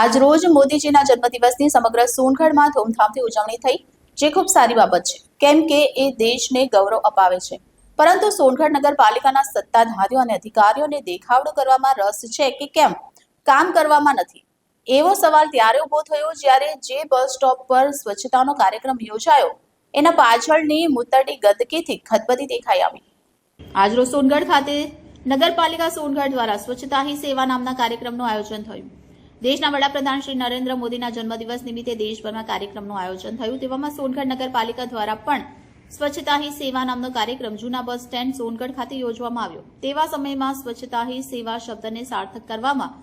આજ રોજ મોદીજીના જન્મદિવસની સમગ્ર સોનગઢમાં ધૂમધામથી ઉજવણી થઈ, જે ખૂબ સારી બાબત છે. કેમ કે એ દેશને ગૌરવ અપાવે છે. પરંતુ સોનગઢ નગરપાલિકાના સત્તાધારીઓ અને અધિકારીઓને દેખાવડો કરવામાં રસ છે કે કેમ? કામ કરવામાં નથી. એવો સવાલ ત્યારે ઊભો થયો જ્યારે જે બસ સ્ટોપ પર સ્વચ્છતાનો કાર્યક્રમ યોજાયો, એના પાછળની મુતરડી ગંદકીથી ખદબદી દેખાઈ આવી. આજરોજ સોનગઢ ખાતે નગરપાલિકા સોનગઢ દ્વારા સ્વચ્છતા હી સેવા નામના કાર્યક્રમનું આયોજન થયું. દેશના વડાપ્રધાન શ્રી નરેન્દ્ર મોદીના જન્મદિવસ નિમિત્તે દેશભરમાં કાર્યક્રમનું આયોજન થયું. તેવામાં સોનગઢ નગરપાલિકા દ્વારા પણ સ્વચ્છતા હી સેવા નામનો કાર્યક્રમ જૂના બસ સ્ટેન્ડ સોનગઢ ખાતે યોજવામાં આવ્યો. તેવા સમયમાં સ્વચ્છતા હી સેવા શબ્દને સાર્થક કરવામાં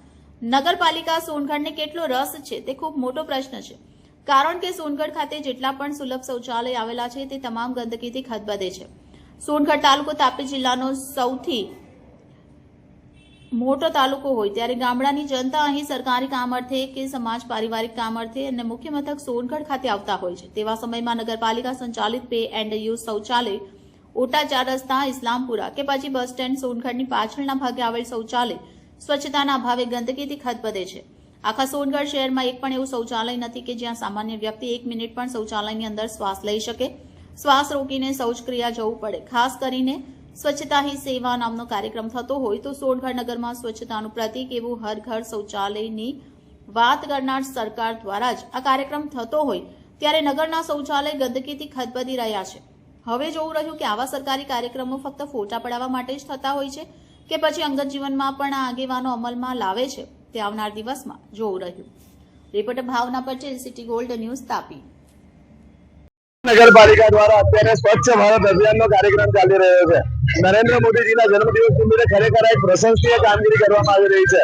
નગરપાલિકા સોનગઢને કેટલો રસ છે તે ખૂબ મોટો પ્રશ્ન છે. કારણ કે સોનગઢ ખાતે જેટલા પણ સુલભ શૌચાલય આવેલા છે તે તમામ ગંદકીથી ખદબદે છે. સોનગઢ તાલુકો તાપી જિલ્લાનો સૌથી મોટો તાલુકો હોય ત્યારે ગામડાની જનતા અહીં સરકારી કામ અર્થે કે સમાજ પારિવારિક કામ અર્થે અને મુખ્ય મથક સોનગઢ ખાતે આવતા હોય છે. તેવા સમયમાં નગરપાલિકા સંચાલિત પે એન્ડ યુઝ શૌચાલય, ઓટા ચાર રસ્તા, ઇસ્લામપુરા કે પછી બસ સ્ટેન્ડ સોનગઢની પાછળના ભાગે આવેલ શૌચાલય સ્વચ્છતાના અભાવે ગંદકીથી ખદબદે છે. આખા સોનગઢ શહેરમાં એક પણ એવું શૌચાલય નથી કે જ્યાં સામાન્ય વ્યક્તિ એક મિનિટ પણ શૌચાલયની અંદર શ્વાસ લઈ શકે. શ્વાસ રોકીને શૌચક્રિયા જવું પડે, ખાસ કરીને સ્વચ્છતા હી સેવા નામનો કાર્યક્રમ થતો હોય તો સોનગઢ નગરમાં સ્વચ્છતાનું પ્રતીક એવું હર ઘર શૌચાલયની વાત કરનાર સરકાર દ્વારા જ આ કાર્યક્રમ થતો હોય ત્યારે નગરના શૌચાલય ગંદકીથી ખદબદી રહ્યા છે. હવે જોવું રહ્યું કે આવા સરકારી કાર્યક્રમો ફક્ત ફોટા પડાવવા માટે જ થતા હોય છે કે પછી અંગત જીવનમાં પણ આ આગેવાનો અમલમાં લાવે છે તે આવનાર દિવસમાં જોવું રહ્યું. Reporter Bhavna Patel, City Gold News Tapi. નગરપાલિકા દ્વારા અત્યારે સ્વચ્છ ભારત અભિયાનનો કાર્યક્રમ ચાલી રહ્યો છે. નરેન્દ્ર મોદીજીના જન્મદિવસ નિમિત્તે ખરેખર એક પ્રશંસનીય કામગીરી કરવામાં આવી રહી છે.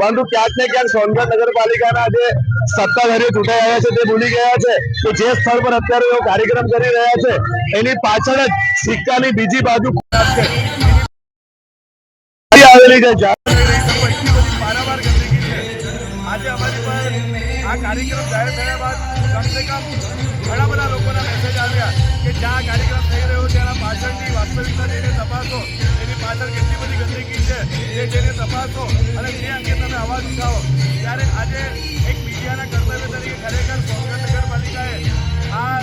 પરંતુ ક્યાંક ને ક્યાંક સોનગઢ નગરપાલિકાના જે સત્તાધારીઓ ચૂંટાઈ આવ્યા છે, તે ભૂલી ગયા છે કે જે સ્થળ પર અત્યારે એવો કાર્યક્રમ કરી રહ્યા છે, એની પાછળ જ સિક્કાની બીજી બાજુ આવેલી છે. આજે અમારી પર આ કાર્યક્રમ જાહેર થયા બાદ કમસે કમ ઘણા બધા લોકોના જ્યાં કાર્યક્રમ થઈ રહ્યો છે, એના પાછળની વાસ્તવિકતા જઈને તપાસો. એની પાછળ કેટલી બધી ગંદકી છે, એ જઈને તપાસો અને તે અંગે તમે અવાજ ઉઠાવો. ત્યારે આજે એક મીડિયાના કર્તવ્ય તરીકે ખરેખર સોનગઢ નગરપાલિકાએ આ